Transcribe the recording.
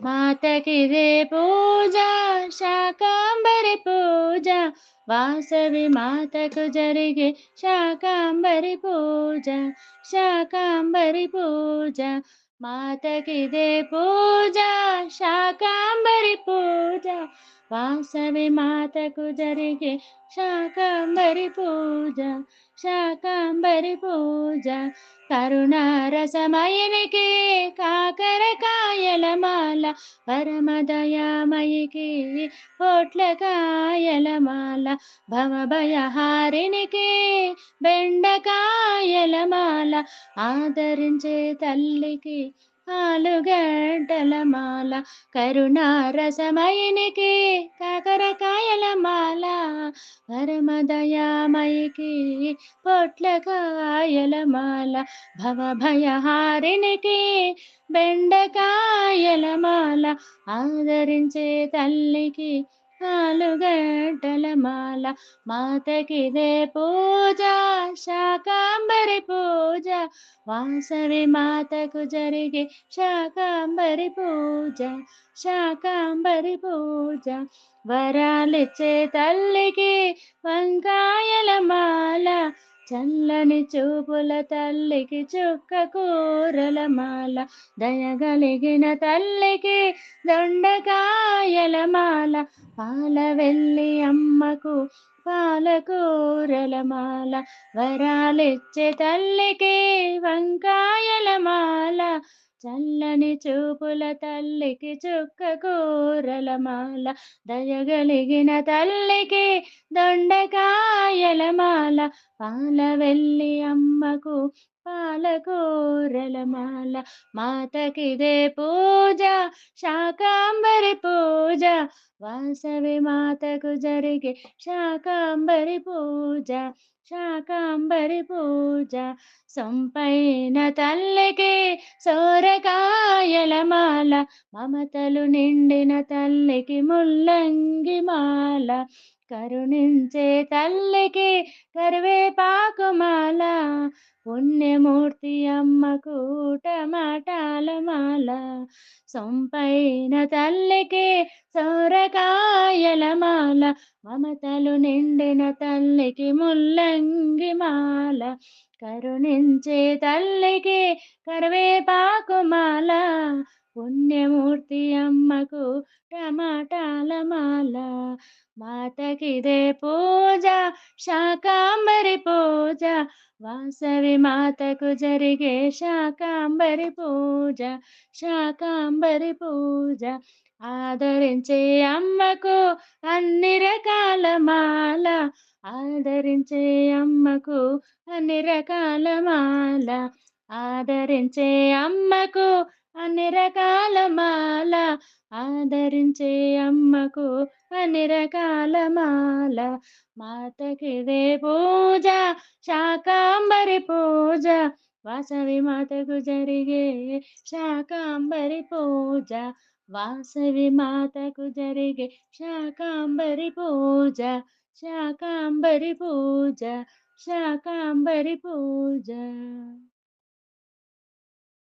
మాతకిదే పూజ శాకాంబరి పూజ వాసవి మాతకు జరిగే శాకాంబరి పూజ శాకాంబరి పూజ మాతకిదే పూజ శాకాంబరి పూజ వాసవి మాతకు జరిగే శాకాంబరి పూజ శాకాంబరి పూజ కరుణారసమయనికి కాకరకాయల మాల పరమదయామయికి పొట్లకాయల మాల భవభయహారినికి బెండకాయల మాల ఆదరించే తల్లికి ఆలుగడ్డల మాల కరుణారసమయనికి కాకరకాయల మాల పరమదయామయికి పొట్లకాయల మాల భవభయహారినికి బెండకాయల మాల ఆదరించే తల్లికి ఆలుగడ్డల మాల మాతకిదే పూజ శాఖ. శాకాంబరి పూజ వాసవి మాతకు జరిగే శాకాంబరి పూజ శాకాంబరి పూజ వరాలిచ్చే తల్లికి వంకాయల మాల చల్లని చూపుల తల్లికి చుక్క కూరల మాల దయగలిగిన తల్లికి దొండకాయల మాల పాల వెళ్ళి అమ్మకు పాలకూరల మాల వరాలిచ్చే తల్లికి వంకాయల మాల చల్లని చూపుల తల్లికి చుక్క కూరల మాల దయగలిగిన తల్లికి దొండకాయ మాల పాల వెళ్ళి అమ్మకు పాలకూరలమాల మాతకిదే పూజ శాకాంబరి పూజ. వాసవి మాతకు జరిగే శాకాంబరి పూజ శాకాంబరి పూజ. సొంపైన తల్లికి సోరకాయలమాల మమతలు నిండిన తల్లికి ముల్లంగి మాల. కరుణించే తల్లికి కరివేపాకుమాల పుణ్యమూర్తి అమ్మకు టమాటాల మాల సొంపైన తల్లికి సౌరకాయల మాల మమతలు నిండిన తల్లికి ముల్లంగి మాల. కరుణించే తల్లికి కరివేపాకుమాల పుణ్యమూర్తి అమ్మకు టమాటాల మాల మాతకిదే పూజ శాకాంబరి పూజ. వాసవి మాతకు జరిగే శాకాంబరి పూజ శాకాంబరి పూజ. ఆదరించే అమ్మకు అన్ని రకాల మాల ఆదరించే అమ్మకు అన్ని రకాల మాల. ఆదరించే అమ్మకు అన్ని రకాల మాల ఆదరించే అమ్మకు అన్ని రకాల మాల మాతకిదే పూజ శాకాంబరి పూజ వాసవి మాతకు జరిగే శాకాంబరి పూజ వాసవి మాతకు జరిగే శాకాంబరి పూజ శాకాంబరి పూజ శాకాంబరి పూజ.